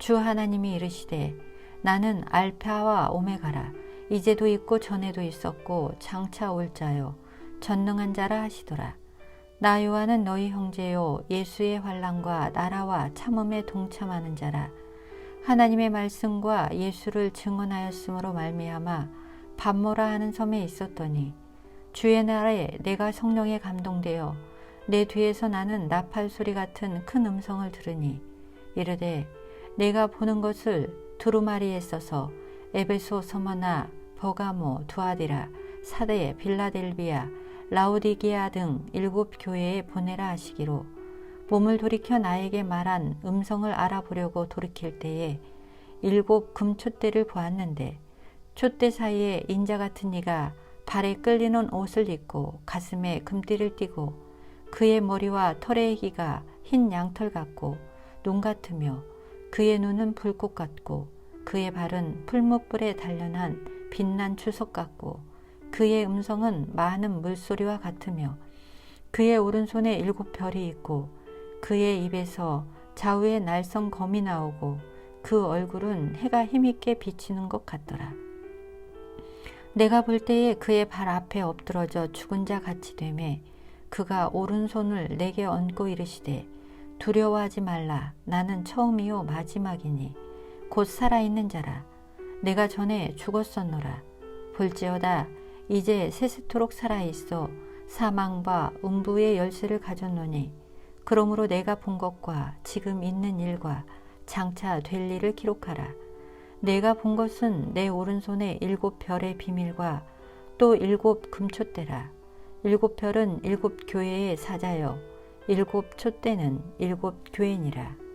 주 하나님이 이르시되 나는 알파와 오메가라. 이제도 있고 전에도 있었고 장차 올 자요. 전능한 자라 하시더라. 나 요한은 너희 형제요 예수의 환란과 나라와 참음에 동참하는 자라. 하나님의 말씀과 예수를 증언하였으므로 말미암아 밤모라 하는 섬에 있었더니 주의 날에 내가 성령에 감동되어 내 뒤에서 나는 나팔 소리 같은 큰 음성을 들으니 이르되 내가 보는 것을 두루마리에 써서 에베소 서머나 버가모 두아디라 사대 빌라델비아 라우디게아 등 일곱 교회에 보내라 하시기로 몸을 돌이켜 나에게 말한 음성을 알아보려고 돌이킬 때에 일곱 금촛대를 보았는데 촛대 사이에 인자 같은 이가 발에 끌리는 옷을 입고 가슴에 금띠를 띠고 그의 머리와 털의 기가 흰 양털 같고 눈 같으며 그의 눈은 불꽃 같고 그의 발은 풀무불에 단련한 빛난 추석 같고 그의 음성은 많은 물소리와 같으며 그의 오른손에 일곱 별이 있고 그의 입에서 좌우에 날성 검이 나오고 그 얼굴은 해가 힘있게 비치는 것 같더라. 내가 볼 때에 그의 발 앞에 엎드러져 죽은 자 같이 되매 그가 오른손을 내게 얹고 이르시되 두려워하지 말라. 나는 처음이요 마지막이니 곧 살아있는 자라. 내가 전에 죽었었노라. 볼지어다 이제 세세토록 살아있어 사망과 음부의 열쇠를 가졌노니 그러므로 내가 본 것과 지금 있는 일과 장차 될 일을 기록하라. 내가 본 것은 내 오른손에 일곱 별의 비밀과 또 일곱 금초대라. 일곱 별은 일곱 교회의 사자여 일곱 촛대는 일곱 교인이라.